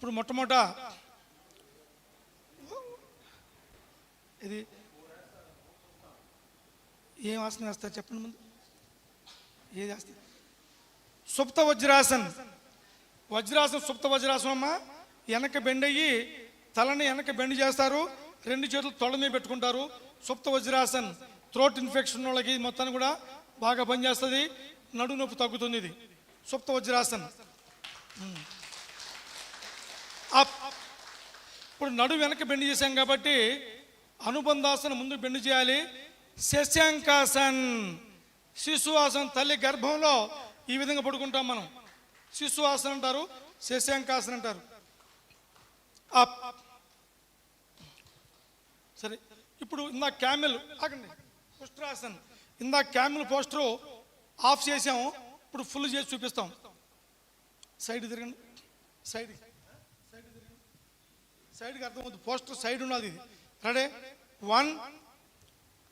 ఇప్పుడు మొట్టమొదట ఇది ఏం ఆసనం వేస్తారు చెప్పండి ముందు? ఏది ఆసనం? సుప్త వజ్రాసన్. వజ్రాసనం సుప్త వజ్రాసనం అమ్మా. వెనక బెండ్ అయ్యి తలని వెనక బెండ్ చేస్తారు. రెండు చేతులు తొడ మీద పెట్టుకుంటారు. సుప్త వజ్రాసన్. థ్రోట్ ఇన్ఫెక్షన్ వాళ్ళకి మొత్తాన్ని కూడా బాగా పనిచేస్తుంది. నడు నొప్పి తగ్గుతుంది ఇది. సుప్త వజ్రాసన్. అప్. ఇప్పుడు నడు వెనక బెండ్ చేశాం కాబట్టి అనుబంధాసనం ముందు బెండ్ చేయాలి. శశాంకాసన్. శిశువాసన్ తల్లి గర్భంలో ఈ విధంగా పడుకుంటాం మనం. శిశువాసన్ అంటారు శశాంకాసనం అంటారు. అప్. సరే ఇప్పుడు ఇందా క్యామిల్ ఆగండి. పుష్ట్రాసన్ ఇందా క్యామిల్ పోస్టర్ ఆఫ్ చేసాము. ఇప్పుడు ఫుల్ చేసి చూపిస్తాం. సైడ్ తిరగండి. సైడ్. సైడ్కి అర్థమవుతుంది. పోస్టర్ సైడ్ ఉన్నది ఇది. రెడీ? వన్.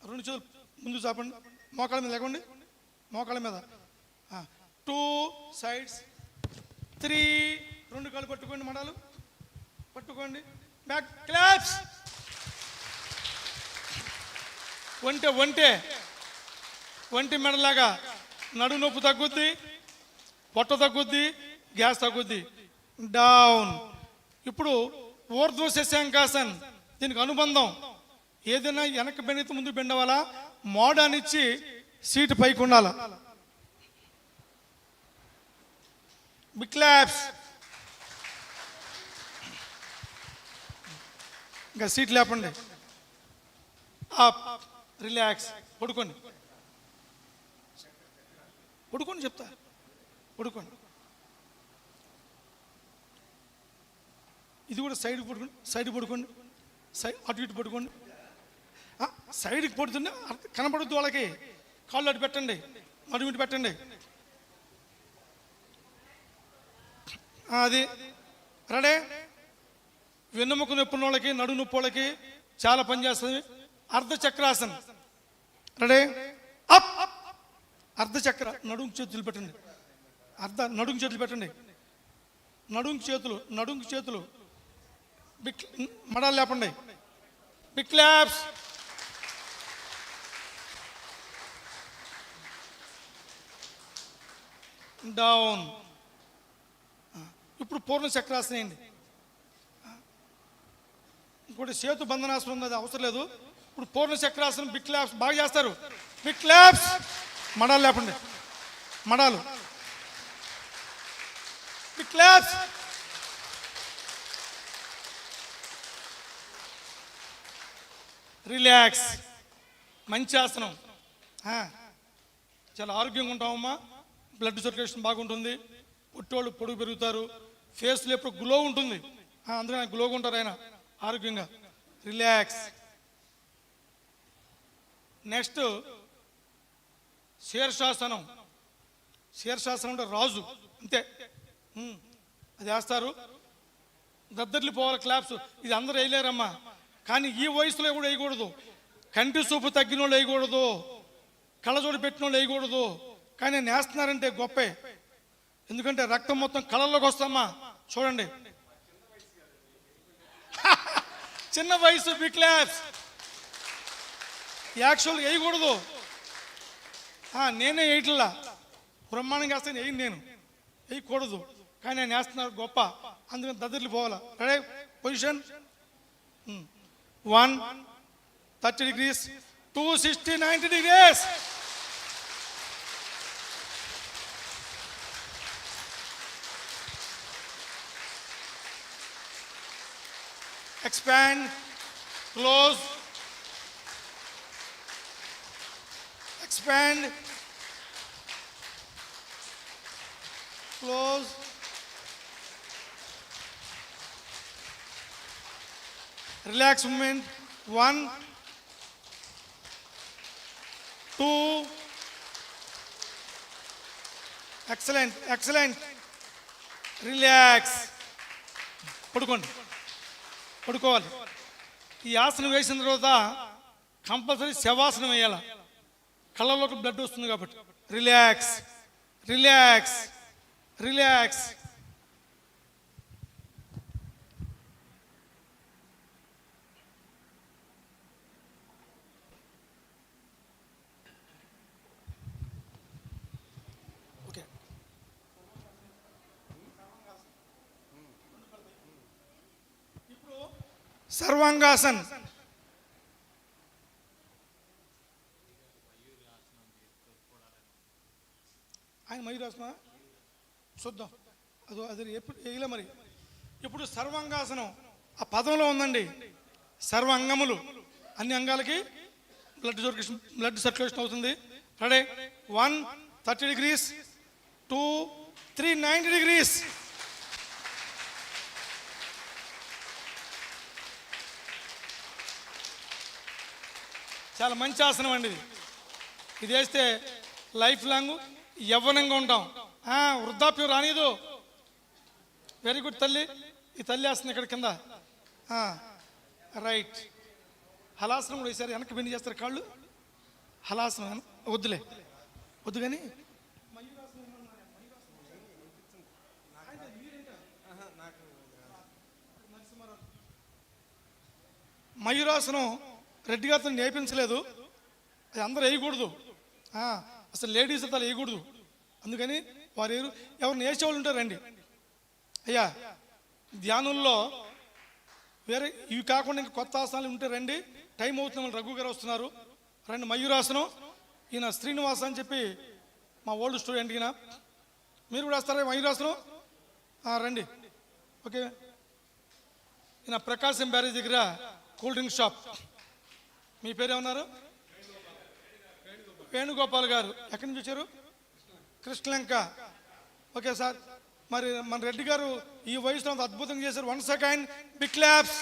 రెండు చేతులు ముందు చాపండి. మోకాళ్ళ మీద లేకండి. మోకాళ్ళ మీద. Two sides. త్రీ. రెండు కాళ్ళు పట్టుకోండి మడాలు. పట్టుకోండి. బ్యాక్ క్లాప్స్ ఒంటె ఒంటె. ఒంటి మెడలాగా నడు నొప్పి తగ్గుద్ది పొట్ట తగ్గుద్ది గ్యాస్ తగ్గుద్ది. డౌన్ ఇప్పుడు ఊర్ధ్వ శశాంకాసన్. దీనికి అనుబంధం. ఏదైనా వెనక బెండితే ముందు బెండవాలా? మోడానిచ్చి సీటు పైకి ఉండాల? బిక్లాప్స్ ఇంకా సీట్ లేపండి. Up relax. పడుకోండి. పడుకోండి చెప్తా. పడుకోండి. ఇది కూడా సైడ్కి పడుకోండి సైడ్ పడుకోండి సైడ్ అటు ఇటు పడుకోండి సైడ్కి పడుతుంటే అర్థం కనపడుద్దు వాళ్ళకి. కాళ్ళు అటు పెట్టండి అటు ఇటు పెట్టండి. అది. రెడే? వెన్నుముక నొప్పిన వాళ్ళకి నడు నొప్పి వాళ్ళకి చాలా పని చేస్తుంది. అర్ధ అప్! అర్ధచక్ర నడుము చేతులు పెట్టండి. అర్ధ నడుము చేతులు పెట్టండి. నడుము చేతులు నడుము చేతులు. బిక్ మడాలు లేపండి. Big claps down. ఇప్పుడు పూర్ణ చక్రాసనం అండి ఇంకోటి సేతు బంధనాసనం ఉంది అది అవసరం లేదు. ఇప్పుడు పూర్ణ చక్రాసనం బిగ్ క్లాప్స్ బాగా చేస్తారు. బిగ్ క్లాప్స్ మడాలు లేపండి. మడాలు. బిగ్ క్లాప్స్ రిలాక్స్ మంచి ఆసనం. చాలా ఆరోగ్యంగా ఉంటామమ్మా బ్లడ్ సర్క్యులేషన్ బాగుంటుంది. పుట్టోళ్ళు పొడుగు పెరుగుతారు. ఫేస్లో ఎప్పుడు గ్లో ఉంటుంది. అందరూ అందుకని గ్లోగా ఉంటారు ఆయన. ఆరోగ్యంగా. Relax next శీర్షాసనం. శీర్షాసనం అంటే రాజు. అంతే. అది వేస్తారు. దద్దర్లు పోవాలి క్లాప్స్ ఇది అందరూ వేయలేరమ్మా. కానీ ఈ వయసులో కూడా వేయకూడదు. కంటి చూపు తగ్గిన వాళ్ళు వేయకూడదు. కళ్ళజోడు పెట్టిన వాళ్ళు వేయకూడదు. కానీ నేస్తున్నారంటే గొప్పే. ఎందుకంటే రక్తం మొత్తం కళ్ళల్లోకి వస్తామా చూడండి. చిన్న వయసు బిగ్ క్లాప్స్ యాక్చువల్గా వేయకూడదు. నేనే వేయట్లా. బ్రహ్మాండంగా వేస్తాను వేయను నేను. వేయకూడదు. కానీ నేను వేస్తున్నారు గొప్ప. అందుకని దద్దర్లు పోవాలా ready position 1 30 degrees. 260 90 degrees. Expand. Close. Expand. Close. Relax movement one two excellent excellent relax పడుకోండి. పడుకోవాలి. ఈ ఆసనం వేసిన తర్వాత కంపల్సరీ శవాసనం వేయాలి. కళ్ళలోకి బ్లడ్ వస్తుంది కాబట్టి. రిలాక్స్ రిలాక్స్ రిలాక్స్ సర్వాంగాసన్. ఆయన మయూరాసన చూద్దాం. అదో అది ఎప్పుడు వేయలే మరి. ఇప్పుడు సర్వాంగాసనం ఆ పదంలో ఉందండి. సర్వ అంగములు అన్ని అంగాలకి బ్లడ్ సర్క్యులేషన్ బ్లడ్ సర్క్యులేషన్ అవుతుంది. Ready? One thirty degrees. Two three ninety degrees. చాలా మంచి ఆసనం అండి ఇది. ఇది వేస్తే లైఫ్ లాంగ్ యవ్వనంగా ఉంటాం. వృద్ధాప్యం రానిదు. వెరీ గుడ్ తల్లి. ఈ తల్లి వేస్తుంది ఇక్కడ కింద? రైట్ హలాసనం కూడా వేసారు వెనక్కి బిండి చేస్తారు కాళ్ళు. హలాసనం వద్దులే. వద్దు కానీ మయూరాసనం రెడ్డి గారితో నేర్పించలేదు. అది అందరూ వేయకూడదు. అసలు లేడీస్ అలా వేయకూడదు. అందుకని వారు ఎవరు ఎవరిని వేసేవాళ్ళు ఉంటారు రండి. అయ్యా ధ్యానంలో వేరే ఇవి కాకుండా ఇంకా కొత్త ఆసనాలు ఉంటే రండి. టైం అవుతుంది మళ్ళీ రఘు గారు వస్తున్నారు. రండి మయూరాసనం. ఈయన శ్రీనివాస అని చెప్పి మా ఓల్డ్ స్టూడెంట్ ఈయన. మీరు కూడా వస్తారా మయూరాసనం? రండి. ఓకే. ఈయన ప్రకాశం బ్యారేజ్ దగ్గర కూల్ డ్రింక్ షాప్. మీ పేరు ఏమన్నారు? వేణుగోపాల్ గారు. ఎక్కడి నుంచి వచ్చారు? కృష్ణలంక. Okay sir. మరి మన రెడ్డి గారు ఈ వయసులో అంత అద్భుతంగా చేశారు. One second big claps